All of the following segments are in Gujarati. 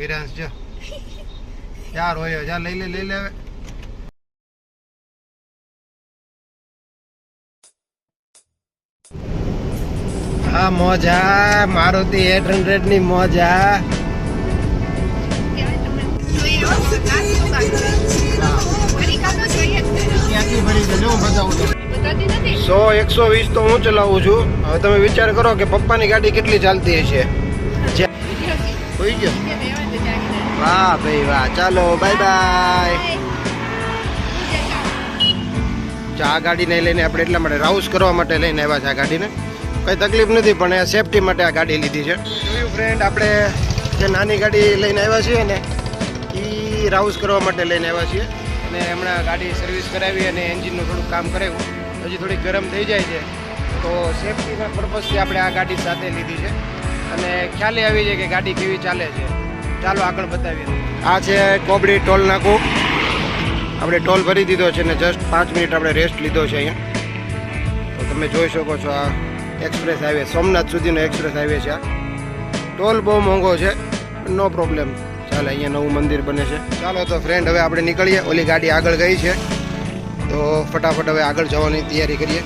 વિરાંશ જો ચાર હોય જા લઈ લે લઈ લે હવે હા મોજા મારુતિ એટ હંડ્રેડની મોજા. સો એકસો વીસ તો હું ચલાવું છું. હવે તમે વિચાર કરો કે પપ્પાની ગાડી કેટલી ચાલતી હશે. ગયો. વાહ ભાઈ વાહ. ચાલો બાય બાય આ ગાડીને લઈને આપણે એટલા માટે રાઉસ કરવા માટે લઈને આવ્યા છે આ ગાડીને. કંઈ તકલીફ નથી પણ એ સેફટી માટે આ ગાડી લીધી છે. જોયું ફ્રેન્ડ આપણે જે નાની ગાડી લઈને આવ્યા છીએ ને એ રાઉસ કરવા માટે લઈને આવ્યા છીએ. અને હમણાં ગાડી સર્વિસ કરાવી અને એન્જિનનું થોડુંક કામ કરાવ્યું. હજી થોડી ગરમ થઈ જાય છે. તો સેફટીના પર્પઝથી આપણે આ ગાડી સાથે લીધી છે. અને ખ્યાલ આવી જાય કે ગાડી કેવી ચાલે છે. ચાલો આગળ બતાવીએ. આ છે કોબડી ટોલ નાકું. આપણે ટોલ ભરી દીધો છે ને જસ્ટ પાંચ મિનિટ આપણે રેસ્ટ લીધો છે અહીંયા. તો તમે જોઈ શકો છો આ એક્સપ્રેસ હાઈવે સોમનાથ સુધીનો એક્સપ્રેસ હાઈવે છે આ. ટોલ બહુ મોંઘો છે, નો પ્રોબ્લેમ ચાલે, અહીંયા નવું મંદિર બને છે. ચાલો તો ફ્રેન્ડ હવે આપણે નીકળીએ. ઓલી ગાડી આગળ ગઈ છે. તો ફટાફટ હવે આગળ જવાની તૈયારી કરીએ.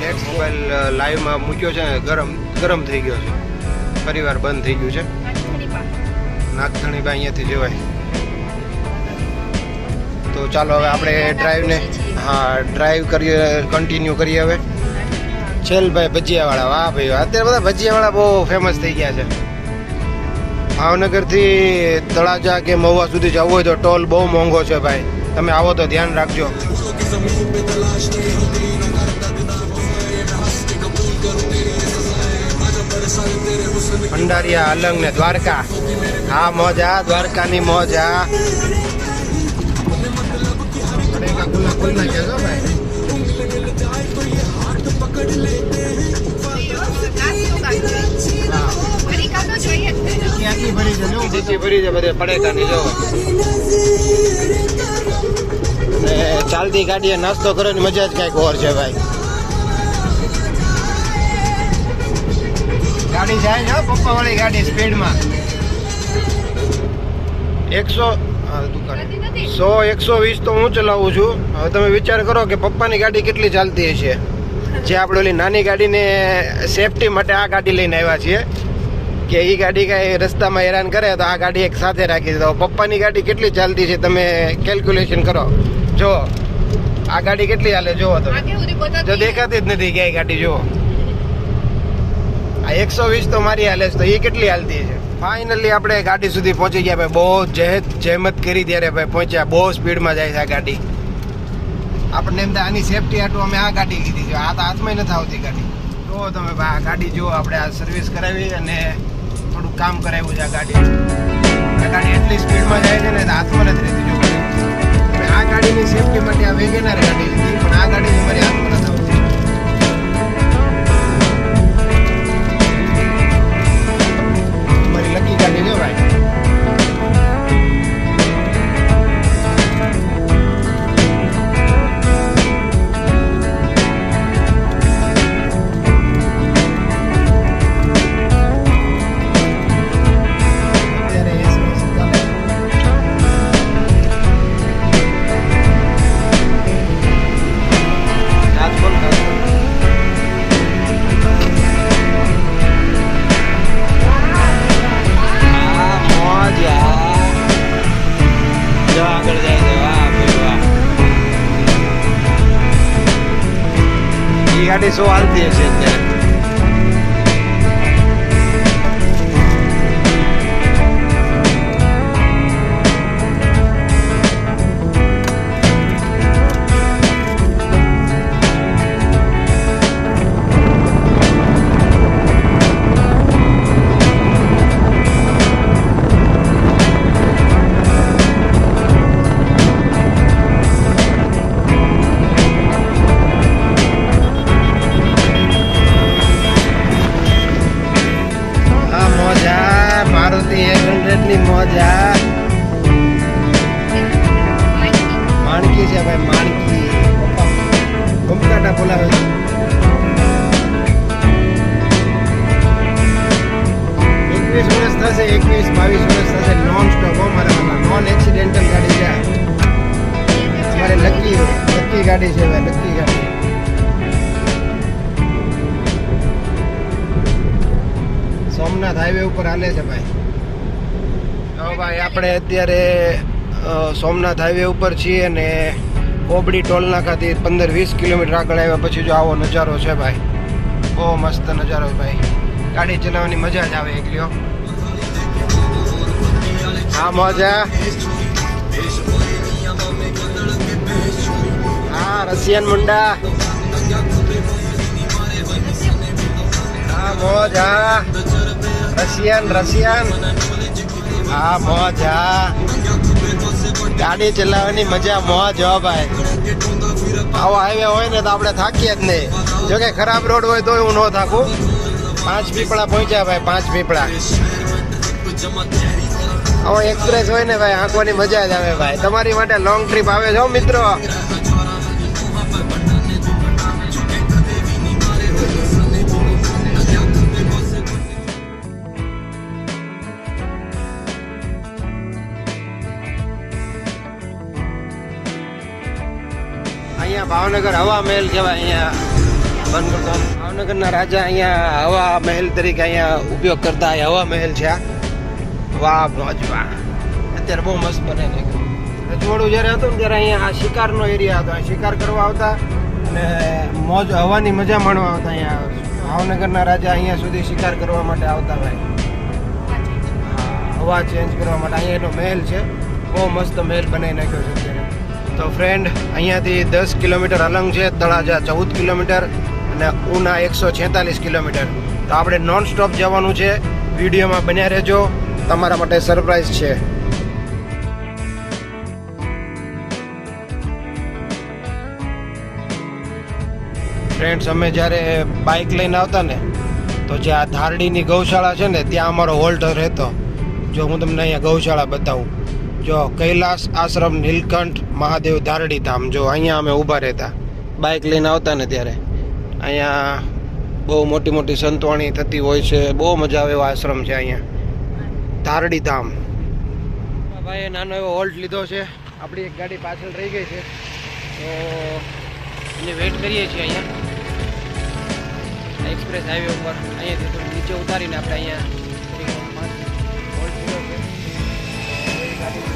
નેક્સ્ટ મોબાઈલ લાઈવમાં મૂક્યો છે ગરમ ગરમ થઈ ગયો છે. ફરીવાર બંધ થઈ ગયું છે. નાગધણી બા અહીંયાથી જોવાય. તો ચાલો હવે આપણે ડ્રાઈવને હા ડ્રાઈવ કરીએ કન્ટિન્યુ કરીએ હવે. છેલભાઈ ભજીયાવાળા, વાહ ભાઈ અત્યારે બધા ભજીયાવાળા બહુ ફેમસ થઈ ગયા છે. ભાવનગરથી તળાજા કે મહુવા સુધી જવું હોય તો ટોલ બહુ મોંઘો છે ભાઈ. તમે આવો તો ધ્યાન રાખજો. ભંડારિયા અલંગ ને દ્વારકા. હા મોજા દ્વારકાની મોજા ચાલતી ગાડીએ નાસ્તો કરવાની મજા જ કાંઈક ઓર છે ભાઈ. ગાડી જાય ને પપ્પા વાળી ગાડી સ્પીડમાં. એકસો સો એકસો વીસ તો હું ચલાવું છું. હવે તમે વિચાર કરો કે પપ્પાની ગાડી કેટલી ચાલતી હશે. જે આપણે ઓલી નાની ગાડીને સેફટી માટે આ ગાડી લઈને આવ્યા છીએ. કે એ ગાડી કાંઈ રસ્તામાં હેરાન કરે તો આ ગાડી એક સાથે રાખી દો. પપ્પાની ગાડી કેટલી ચાલતી છે તમે કેલ્ક્યુલેશન કરો. જો આ ગાડી કેટલી હાલે જુઓ તમે. જો દેખાતી જ નથી ક્યાંય ગાડી જુઓ. આ એકસો વીસ તો મારી હાલે છે, તો એ કેટલી હાલતી છે? ફાઇનલી આપણે ગાડી સુધી પહોંચી ગયા ભાઈ. બહુ જહેદ જહેમત કરી ત્યારે ભાઈ પહોંચ્યા. બહુ સ્પીડમાં જાય છે આ ગાડી. આપણને એમ થાય આની સેફટી હાટું અમે આ ગાડી કીધી છે. આ તો હાથમાં નથી આવતી ગાડી. જુઓ તમે ભાઈ આ ગાડી જુઓ આપણે આ સર્વિસ કરાવી અને થોડું કામ કરાવ્યું છે આ ગાડી. આ ગાડી એટલી સ્પીડમાં જાય છે ને, હાથમાં નથી રહેતી. જો આ ગાડીની સેફટી માટે આ વેગેનાર ગાડી લીધી, પણ આ ગાડી શું હાલતી હશે અત્યારે? ત્રીસ વર્ષ થશે નોન સ્ટોપ હો, મારા નોન એક્સિડેન્ટલ ગાડી છે. અમારે લકી લકી ગાડી છે, ભાઈ લકી ગાડી. સોમનાથ હાઈવે ઉપર હાલે છે, ભાઈ. તો ભાઈ, આપણે અત્યારે સોમનાથ હાઈવે ઉપર છીએ અને કોબડી ટોલ નાકાથી પંદર વીસ કિલોમીટર આગળ આવ્યા પછી જો આવો નજારો છે, ભાઈ. બહુ મસ્ત નજારો ભાઈ. ગાડી ચલાવવાની મજા જ આવે એકલીઓ હા, મજા. હા, રશિયન મુંડા. હા રશિયન રશિયન. હા, મોજ. ગાડી ચલાવવાની મજા, મોજ ભાઈ. આવો હાઈવે હોય ને તો આપણે થાકીએ જ નહીં. જો કે ખરાબ રોડ હોય તોય હું ન થાકું. પાંચ પીપળા પહોંચ્યા ભાઈ, પાંચ પીપળા. આવો એક્સપ્રેસ હોય ને ભાઈ આંખવાની મજા જ આવે ભાઈ. તમારી માટે લોંગ ટ્રીપ આવે છે મિત્રો. અહીંયા ભાવનગર હવા મહેલ કહેવાય, અહીંયા ભાવનગર ના રાજા અહીંયા હવા મહેલ તરીકે અહીંયા ઉપયોગ કરતા હવા મહેલ છે આ. વાહ વાહ અત્યારે બહુ મસ્ત બને રજવાડું જ્યારે હતું ને ત્યારે અહીંયા આ શિકારનો એરિયા હતો. શિકાર કરવા આવતા અને મોજ, હવાની મજા માણવા આવતા અહીંયા. ભાવનગરના રાજા અહીંયા સુધી શિકાર કરવા માટે આવતા ભાઈ હવા ચેન્જ કરવા માટે. અહીંયા એનો મહેલ છે. બહુ મસ્ત મહેલ બનાવી નાખ્યો છે અત્યારે. તો ફ્રેન્ડ અહીંયાથી દસ કિલોમીટર અલંગ છે. તળાજા ચૌદ કિલોમીટર અને ઉના એકસો છેતાલીસ કિલોમીટર. તો આપણે નોન સ્ટોપ જવાનું છે. વિડીયોમાં બન્યા રહેજો. તમારા માટે સરપ્રાઈઝ છે. ફ્રેન્ડ્સ અમે જ્યારે બાઇક લઈને આવતા ને, તો જે આ ધારડીની ગૌશાળા છે ને, ત્યાં અમારો હોલ્ટ રહેતો. જો હું તમને અહીંયા ગૌશાળા બતાવું. જો કૈલાસ આશ્રમ નીલકંઠ મહાદેવ ધારડી ધામ, જો અહીંયા અમે ઊભા રહેતા. બાઇક લઈને આવતા ને ત્યારે. અહીંયા બહુ મોટી મોટી સંતવાણી થતી હોય છે, બહુ મજા આવે એવો આશ્રમ છે અહીંયા. ધારડી ધામ ભાઈએ નાનો એવો હોલ્ટ લીધો છે. આપણી એક ગાડી પાછળ રહી ગઈ છે. તો એને વેઇટ કરીએ છીએ અહીંયા. એક્સપ્રેસ હાઈવે ઉપર. અહીંયાથી થોડું નીચે ઉતારીને આપણે અહીંયા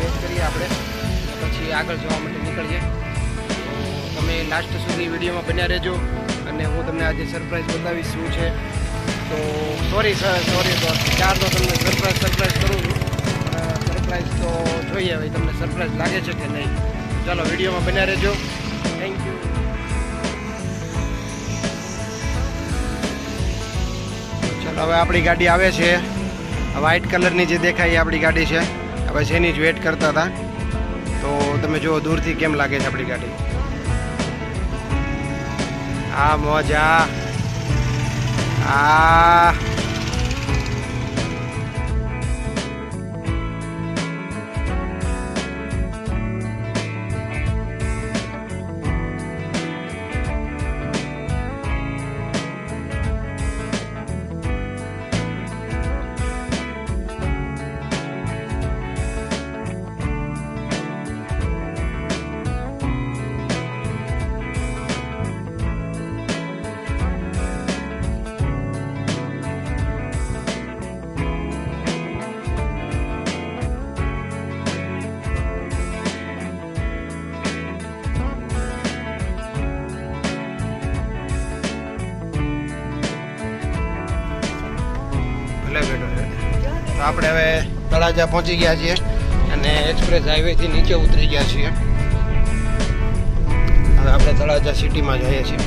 વેઇટ કરીએ આપણે. પછી આગળ જવા માટે નીકળીએ. તમે લાસ્ટ સુધી વિડીયોમાં બન્યા રહેજો. અને હું તમને આજે સરપ્રાઈઝ બતાવીશ શું છે. તો સોરી સર સોરી તો ચાર તો તમને સરપ્રાઈઝ સરપ્રાઈઝ કરું છું. સરપ્રાઈઝ તો જોઈએ હવે તમને સરપ્રાઈઝ લાગે છે કે નહીં. ચાલો, વિડીયોમાં બન્યા રહેજો. થેન્ક યુ ચાલો, હવે આપણી ગાડી આવે છે. વ્હાઇટ કલરની જે દેખાય એ આપણી ગાડી છે. હવે જેની જ વેટ કરતા હતા. તો તમે જુઓ, દૂરથી કેમ લાગે છે આપણી ગાડી? આ મોજા. આ આપણે હવે તળાજા પહોંચી ગયા છીએ અને એક્સપ્રેસ હાઈવેથી નીચે ઉતરી ગયા છીએ. હવે આપણે તળાજા સિટીમાં જઈએ છીએ.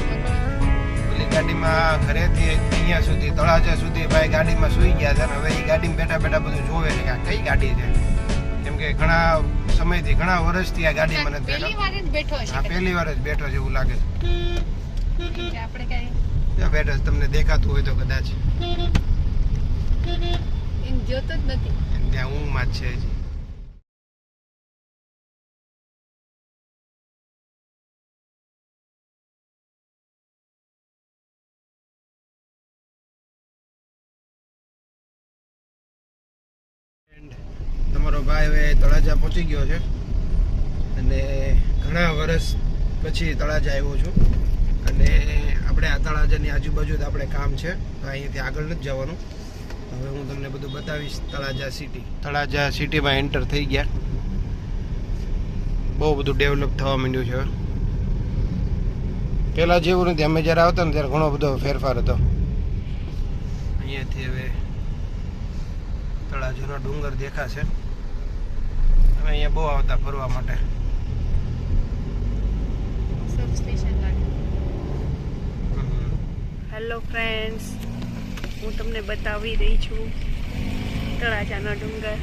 પેલી ગાડીમાં ઘરેથી અહીંયા સુધી તળાજા સુધી ભાઈ ગાડીમાં સૂઈ ગયા છે અને હવે એ ગાડીમાં બેઠા બેઠા બધું જોવે છે કે આ કઈ ગાડી છે. કેમ કે ઘણા સમયથી ઘણા વર્ષથી આ ગાડી મને પહેલી વાર જ બેઠો છે એવું લાગે છે. આપણે કઈ બેઠો તમને દેખાતું હોય તો કદાચ. એમ જોતો જ નથી. ત્યાં ઊંઘમાં જ છે હજી. ભાઈ હવે તળાજા પહોંચી ગયો છે. અને ઘણા વર્ષ પછી તળાજા આવ્યો છું. અને આપણે આ તળાજાની આજુબાજુ જ આપણે કામ છે. તો અહીંયાથી આગળ નથી જવાનું. હવે હું તમને બધું બતાવીશ તળાજા સિટી તળાજા સિટીમાં એન્ટર થઈ ગયા. બહુ બધું ડેવલપ થવા માંડ્યું છે હવે. પહેલા જેવું નથી. અમે જ્યારે આવતા ને ત્યારે ઘણો બધો ફેરફાર હતો. અહીંયાથી હવે તળાજાનો ડુંગર દેખાશે. અમે અહીંયા બહુ આવતા ફરવા માટે. હેલો ફ્રેન્ડ્સ હું તમને બતાવી રહી છું. તળાજાનો ડુંગર.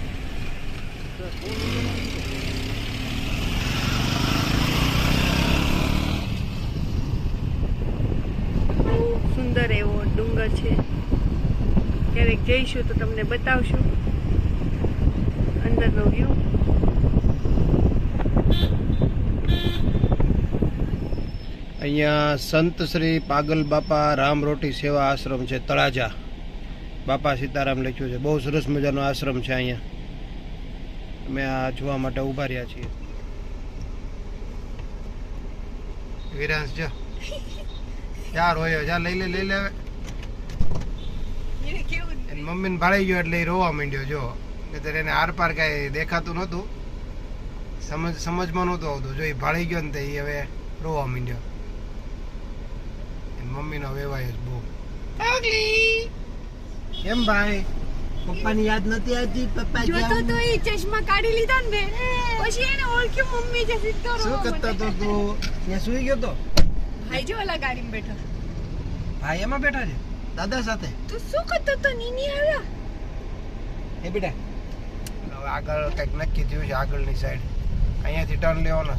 સુંદર એવો ડુંગર છે. ક્યારેક જઈશું તો તમને બતાવશું. અંદરનો વ્યૂ અહીંયા સંત શ્રી પાગલ બાપા રામ રોટી સેવા આશ્રમ છે તળાજા. બાપા સીતારામ લખ્યું છે. બહુ સરસ મજાનો આશ્રમ છે અહીંયા. અમે આ જોવા માટે ઊભા રહ્યા છીએ. વિરાંશ જો. યાર હોય જા લઈ લે લઈ લે મમ્મીને ભાળી ગયો એટલે એ રોવા માંડ્યો જો. નહીંતર એને આર પાર કાંઈ દેખાતું નહોતું. સમજ સમજમાં નહોતું આવતું. જો એ ભાળી ગયો ને તો એ હવે રોવા માંડ્યો. મમ્મીનો વેવાય જ બહુ. કેમ ભાઈ પપ્પાની યાદ નથી આવતી? પપ્પા જોતો તો એ ચશ્મા કાઢી લીધા ને પછી એને ઓળખ્યું મમ્મી જે સીધો શું કરતા તો તું? ત્યાં સુઈ ગયો તો? ભાઈ જો ઓલા ગાડીમાં બેઠો. ભાઈ એમાં બેઠા છે? દાદા સાથે? તું શું કરતો તો નીની આવ્યા એ બેટા આગળ કંઈક નક્કી થયું છે આગળની સાઈડ અહીંયાથી ટર્ન લેવાનો.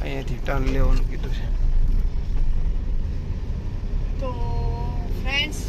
અહીંયાથી ટર્ન લેવાનું કીધું છે. તો ફ્રેન્ડ્સ